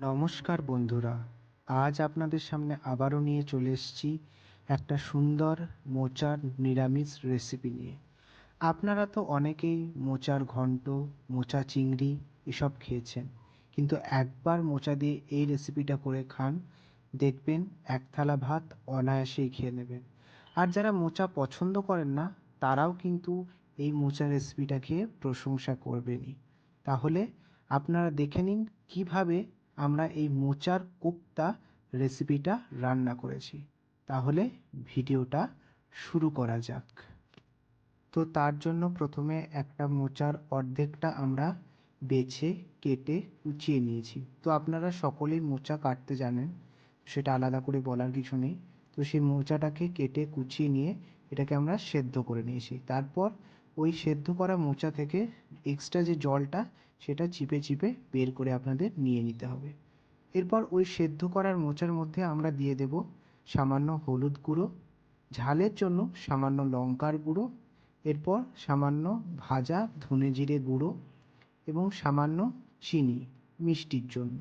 নমস্কার বন্ধুরা, আজ আপনাদের সামনে আবারও নিয়ে চলে এসেছি একটা সুন্দর মোচার নিরামিষ রেসিপি নিয়ে। আপনারা তো অনেকেই মোচার ঘন্ট, মোচা চিংড়ি এসব খেয়েছেন, কিন্তু একবার মোচা দিয়ে এই রেসিপিটা করে খান, দেখবেন এক থালা ভাত অনায়াসেই খেয়ে নেবেন। আর যারা মোচা পছন্দ করেন না, তারাও কিন্তু এই মোচা রেসিপিটা খেয়ে প্রশংসা করবেনই। তাহলে আপনারা দেখে নিন কীভাবে আমরা এই মোচার কোপ্তা রেসিপিটা রান্না করেছি। তাহলে ভিডিওটা শুরু করা যাক। তো তার জন্য প্রথমে একটা মোচার অর্ধেকটা আমরা বেছে, কেটে, কুচিয়ে নিয়েছি। তো আপনারা সকলেই মোচা কাটতে জানেন, সেটা আলাদা করে বলার কিছু নেই। তো সেই মোচাটাকে কেটে, কুচিয়ে নিয়ে এটাকে আমরা সেদ্ধ করে নিয়েছি। তারপর ওই সেদ্ধ করা মোচা থেকে এক্সট্রা যে জলটা, সেটা চিপে চিপে বের করে আপনাদের নিয়ে নিতে হবে। এরপর ওই সেদ্ধ করার মোচার মধ্যে আমরা দিয়ে দেব সামান্য হলুদ গুঁড়ো, ঝালের জন্য সামান্য লঙ্কার গুঁড়ো, এরপর সামান্য ভাজা ধনে জিরে গুঁড়ো এবং সামান্য চিনি মিষ্টির জন্য।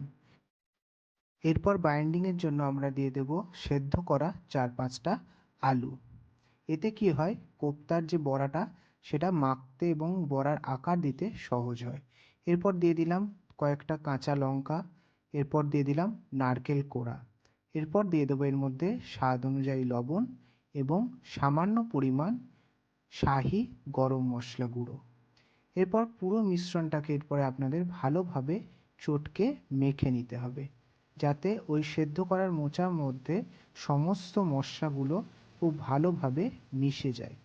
এরপর বাইন্ডিংয়ের জন্য আমরা দিয়ে দেব সেদ্ধ করা চার পাঁচটা আলু। এতে কি হয়? কোপ্তার যে বড়াটা সেটা মাখতে এবং বড়ার আকার দিতে সহজ হয়। এরপর দিয়ে দিলাম কয়েকটা কাঁচা লঙ্কা, এরপর দিয়ে দিলাম নারকেল কোড়া। এরপর দিয়ে দেবো এর মধ্যে স্বাদ অনুযায়ী লবণ এবং সামান্য পরিমাণ শাহি গরম মশলা গুঁড়ো। এরপর পুরো মিশ্রণটাকে এরপরে আপনাদের ভালোভাবে চটকে মেখে নিতে হবে, যাতে ওই সেদ্ধ করার মোচার মধ্যে সমস্ত মশলাগুলো খুব ভালোভাবে মিশে যায়।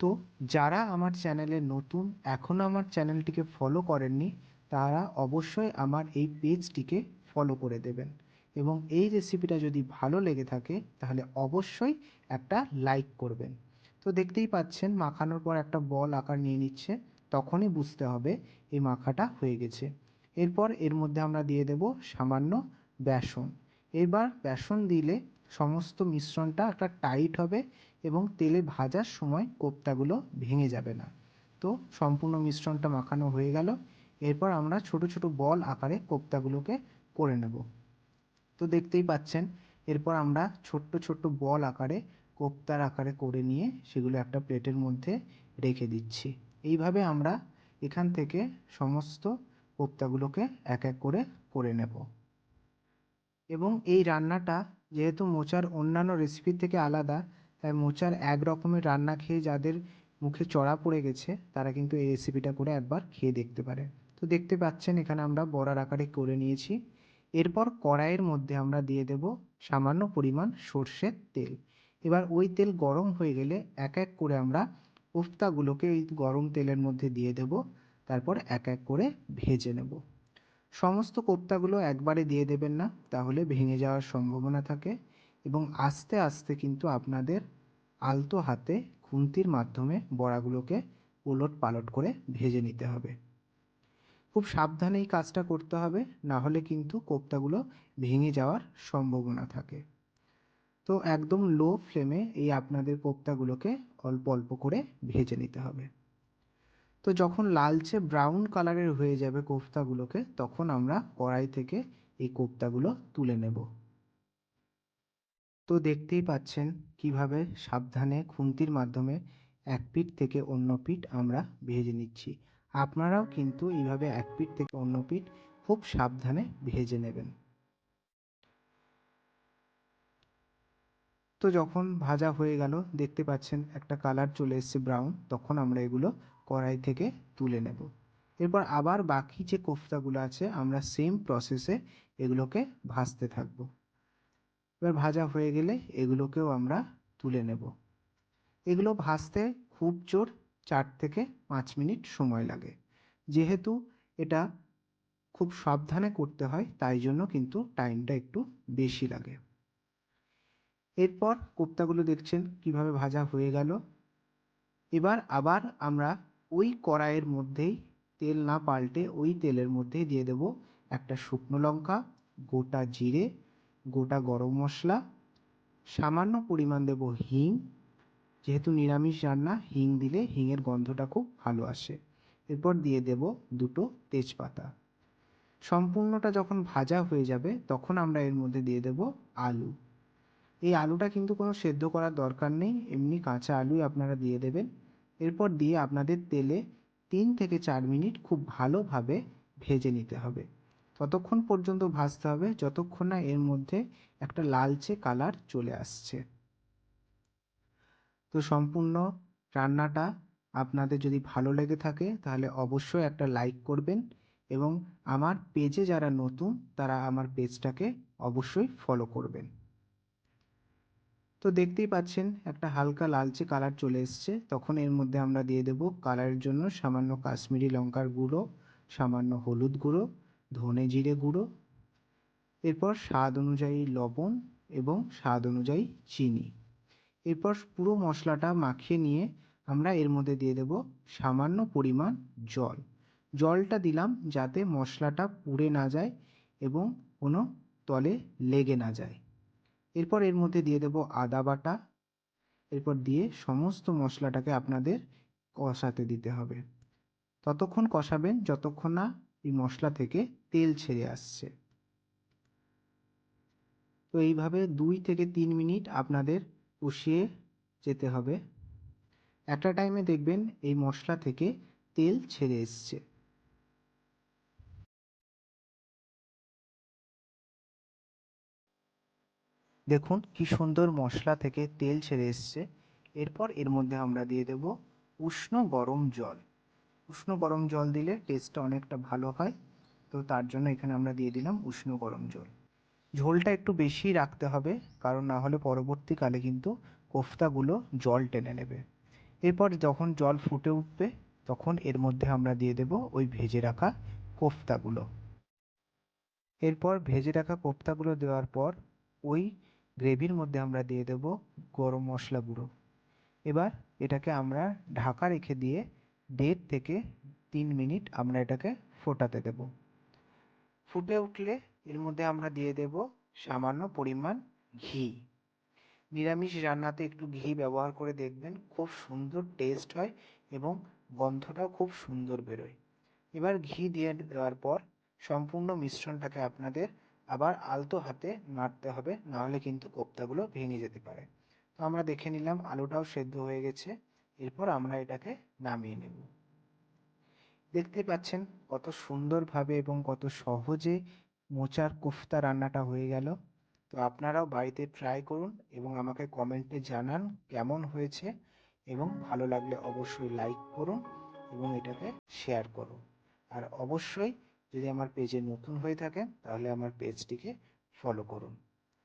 তো যারা আমার চ্যানেলে নতুন এখনও আমার চ্যানেলটিকে ফলো করেননি, তারা অবশ্যই আমার এই পেজটিকে ফলো করে দেবেন। এবং এই রেসিপিটা যদি ভালো লেগে থাকে, তাহলে অবশ্যই একটা লাইক করবেন। তো দেখতেই পাচ্ছেন, মাখানোর পর একটা বল আকার নিয়ে নিচ্ছে, তখনই বুঝতে হবে এই মাখাটা হয়ে গেছে। এরপর এর মধ্যে আমরা দিয়ে দেব সামান্য বেসন। এবার বেসন দিলে সমস্ত মিশ্রণটা একটা টাইট হবে এবং তেলে ভাজার সময় কোপ্তাগুলো ভেঙে যাবে না। তো সম্পূর্ণ মিশ্রণটা মাখানো হয়ে গেল। এরপর আমরা ছোট ছোট বল আকারে কোপ্তাগুলোকে করে নেব। তো দেখতেই পাচ্ছেন, এরপর আমরা ছোট্ট ছোট্ট বল আকারে, কোপ্তার আকারে করে নিয়ে সেগুলো একটা প্লেটের মধ্যে রেখে দিচ্ছি। এইভাবে আমরা এখান থেকে সমস্ত কোপ্তাগুলোকে এক এক করে করে নেব। এবং এই রান্নাটা যেহেতু মোচার অন্যান্য রেসিপির থেকে আলাদা তাই মোচার এক রকমের রান্না খেয়ে যাদের মুখে চড়া পড়ে গেছে, তারা কিন্তু এই রেসিপিটা করে একবার খেয়ে দেখতে পারে। তো দেখতে পাচ্ছেন, এখানে আমরা বড়ার আকারে করে নিয়েছি। এরপর কড়াইয়ের মধ্যে আমরা দিয়ে দেব সামান্য পরিমাণ সর্ষের তেল। এবার ওই তেল গরম হয়ে গেলে এক এক করে আমরা কোফতাগুলোকে ওই গরম তেলের মধ্যে দিয়ে দেব। তারপর এক এক করে ভেজে নেব। সমস্ত কোপ্তাগুলো একবারে দিয়ে দেবেন না, তাহলে ভেঙে যাওয়ার সম্ভাবনা থাকে। এবং আস্তে আস্তে কিন্তু আপনাদের আলতো হাতে খুন্তির মাধ্যমে বড়াগুলোকে ওলট পালট করে ভেজে নিতে হবে। খুব সাবধানে এই কাজটা করতে হবে, না হলে কিন্তু কোপ্তাগুলো ভেঙে যাওয়ার সম্ভাবনা থাকে। তো একদম লো ফ্লেমে এই আপনাদের কোপ্তাগুলোকে অল্প অল্প করে ভেজে নিতে হবে। তো যখন লালচে ব্রাউন কালারের হয়ে যাবে কোফতাগুলোকে তখন আমরা কড়াই থেকে এই কোপ্তাগুলো তুলে নেব। তো দেখতেই পাচ্ছেন কীভাবে সাবধানে খুন্তির মাধ্যমে এক পিঠ থেকে অন্য পিঠ আমরা ভেজে নিচ্ছি। আপনারাও কিন্তু এইভাবে এক পিঠ থেকে অন্য পিঠ খুব সাবধানে ভেজে নেবেন। তো যখন ভাজা হয়ে গেল, দেখতে পাচ্ছেন একটা কালার চলে এসছে ব্রাউন, তখন আমরা এগুলো কড়াই থেকে তুলে নেব। এরপর আবার বাকি যে কোফতাগুলো আছে, আমরা সেম প্রসেসে এগুলোকে ভাজতে থাকব। এবার ভাজা হয়ে গেলে এগুলোকেও আমরা তুলে নেব। এগুলো ভাজতে খুব জোর চার থেকে পাঁচ মিনিট সময় লাগে। যেহেতু এটা খুব সাবধানে করতে হয়, তাই জন্য কিন্তু টাইমটা একটু বেশি লাগে। এরপর কোপ্তাগুলো দেখছেন কীভাবে ভাজা হয়ে গেল। এবার আবার আমরা ওই কড়াইয়ের মধ্যেই তেল না পাল্টে ওই তেলের মধ্যেই দিয়ে দেব একটা শুকনো লঙ্কা, গোটা জিরে গোটা গরম মশলা, সামান্য পরিমাণ দেব হিং। যেহেতু নিরামিষ রান্না, হিং দিলে হিংয়ের গন্ধটা খুব ভালো আসে। এরপর দিয়ে দেব দুটো তেজপাতা। সম্পূর্ণটা যখন ভাজা হয়ে যাবে, তখন আমরা এর মধ্যে দিয়ে দেব আলু। এই আলুটা কিন্তু কোনো সেদ্ধ করার দরকার নেই, এমনি কাঁচা আলুই আপনারা দিয়ে দেবেন। এরপর দিয়ে আপনাদের তেলে তিন থেকে চার মিনিট খুব ভালোভাবে ভেজে নিতে হবে। ততক্ষণ পর্যন্ত ভাজতে হবে, যতক্ষণ না এর মধ্যে একটা লালচে কালার চলে আসছে। তো সম্পূর্ণ রান্নাটা আপনাদের যদি ভালো লেগে থাকে, তাহলে অবশ্যই একটা লাইক করবেন এবং আমার পেজে যারা নতুন, তারা আমার পেজটাকে অবশ্যই ফলো করবেন। তো দেখতেই পাচ্ছেন, একটা হালকা লালচে কালার চলে এসছে। তখন এর মধ্যে আমরা দিয়ে দেব কালারের জন্য সামান্য কাশ্মীরি লঙ্কার গুঁড়ো, সামান্য হলুদ গুঁড়ো ধনে জিরে গুঁড়ো, এরপর স্বাদ অনুযায়ী লবণ এবং স্বাদ অনুযায়ী চিনি। এরপর পুরো মশলাটা মাখিয়ে নিয়ে আমরা এর মধ্যে দিয়ে দেব সামান্য পরিমাণ জল। জলটা দিলাম যাতে মশলাটা পুড়ে না যায় এবং কোনো তলে লেগে না যায়। এরপর এর মধ্যে দিয়ে দেব আদা বাটা। এরপর দিয়ে সমস্ত মশলাটাকে আপনাদের কষাতে দিতে হবে। ততক্ষণ কষাবেন, যতক্ষণ না এই মশলা থেকে তেল ছেড়ে আসছে। তো এইভাবে দুই থেকে তিন মিনিট আপনাদের কষিয়ে যেতে হবে। একটা টাইমে দেখবেন এই মশলা থেকে তেল ছেড়ে এসছে। দেখুন কি সুন্দর মশলা থেকে তেল ছেড়ে এসছে। এরপর এর মধ্যে আমরা দিয়ে দেব উষ্ণ গরম জল। উষ্ণ গরম জল দিলে টেস্টটা অনেকটা ভালো হয়। তো তার জন্য এখানে আমরা দিয়ে দিলাম উষ্ণ গরম জল। ঝোলটা একটু বেশি রাখতে হবে, কারণ না হলে পরবর্তীকালে কিন্তু কোফতাগুলো জল টেনে নেবে। এরপর যখন জল ফুটে উঠবে, তখন এর মধ্যে আমরা দিয়ে দেব ওই ভেজে রাখা কোফতাগুলো। এরপর ভেজে রাখা কোফতাগুলো দেওয়ার পর ওই গ্রেভির মধ্যে আমরা দিয়ে দেব গরম মশলা গুঁড়ো। এবার এটাকে আমরা ঢাকা রেখে দিয়ে দেড় থেকে তিন মিনিট আমরা এটাকে ফোটাতে দেব। ফুটে উঠলে এর মধ্যে আমরা দিয়ে দেব সামান্য পরিমাণ ঘি। নিরামিষ রান্নাতে একটু ঘি ব্যবহার করে দেখবেন খুব সুন্দর টেস্ট হয় এবং গন্ধটাও খুব সুন্দর বেরোয়। এবার ঘি দিয়ে দেওয়ার পর সম্পূর্ণ মিশ্রণটাকে আপনাদের আবার আলতো হাতে নাড়তে হবে, নাহলে কিন্তু কোপ্তাগুলো ভেঙে যেতে পারে। তো আমরা দেখে নিলাম আলুটাও সেদ্ধ হয়ে গেছে। এরপর আমরা এটাকে নামিয়ে নেব। দেখতে পাচ্ছেন কত সুন্দরভাবে এবং কত সহজে মোচার কোফতা রান্নাটা হয়ে গেল। তো আপনারাও বাড়িতে ট্রাই করুন এবং আমাকে কমেন্টে জানান কেমন হয়েছে এবং ভালো লাগলে অবশ্যই লাইক করুন এবং এটাকে শেয়ার করুন। আর অবশ্যই যদি আমার পেজে নতুন হয়ে থাকেন তাহলে আমার পেজটিকে ফলো করুন।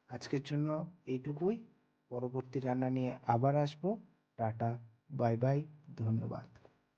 আজকের জন্য এইটুকুই। পরবর্তী রান্না নিয়ে আবার আসব। টাটা। বাই বাই ধন্যবাদ।